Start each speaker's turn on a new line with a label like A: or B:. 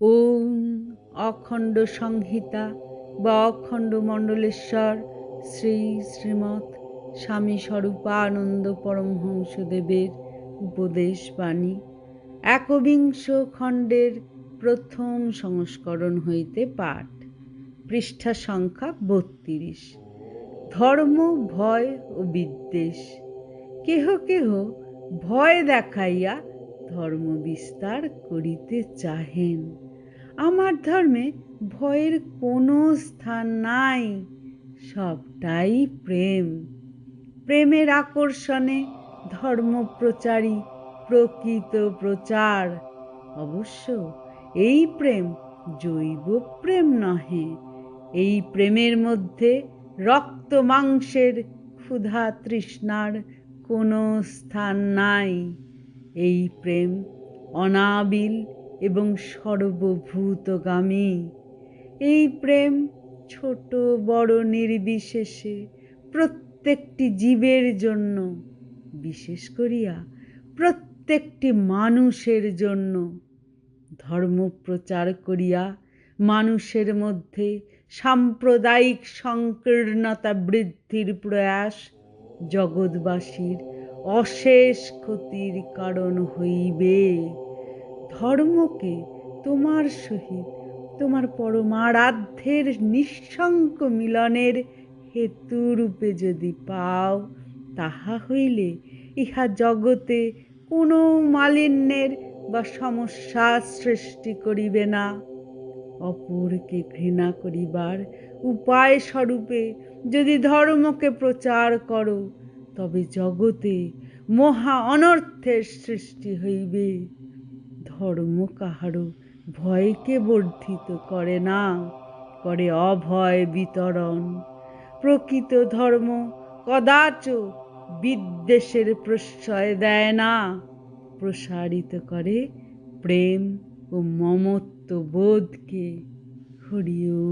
A: ওম অখণ্ড সংহিতা বা অখণ্ড মণ্ডলেশ্বর শ্রী শ্রীমৎ স্বামী স্বরূপানন্দ পরমহংসদেবের উপদেশ বাণী। একবিংশ খণ্ডের প্রথম সংস্করণ হইতে পাঠ। পৃষ্ঠা সংখ্যা বত্রিশ। ধর্ম, ভয় ও বিদ্বেষ। কেহ কেহ ভয় দেখাইয়া ধর্ম বিস্তার করিতে চাহেন। আমার ধর্মে ভয়ের কোনো স্থান নাই, সবটাই প্রেম। প্রেমের আকর্ষণে ধর্মপ্রচারী প্রকৃত প্রচার। অবশ্য এই প্রেম জৈব প্রেম নহে, এই প্রেমের মধ্যে রক্ত মাংসের ক্ষুধা তৃষ্ণার কোনো স্থান নাই। এই প্রেম অনাবিল এবং সর্বভূতগামী। এই প্রেম ছোট, বড়, নির্বিশেষে প্রত্যেকটি জীবের জন্য, বিশেষ করিয়া প্রত্যেকটি মানুষের জন্য, ধর্ম প্রচার করিয়া মানুষের মধ্যে সাম্প্রদায়িক সংকীর্ণতা বৃদ্ধির প্রয়াস জগৎবাসীর অশেষ ক্ষতির কারণ হইবে। ধর্মকে তোমার সহিত, তোমার পরমারাধ্যের নিঃসঙ্ক মিলনের হেতুরূপে যদি পাও, তাহা হইলে ইহা জগতে কোনো মালিন্যের বা সমস্যা সৃষ্টি করিবে না। অপরকে ঘৃণা করিবার উপায় স্বরূপে যদি ধর্মকে প্রচার করো, তবে জগতে মহা অনর্থের সৃষ্টি হইবে। ধর্ম কাহারও ভয়কে বর্ধিত করে না, করে অভয় বিতরণ। প্রকৃত ধর্ম কদাচ বিদ্বেষের প্রশ্রয় দেয় না, প্রসারিত করে প্রেম ও মমত্ব বোধকে হরিও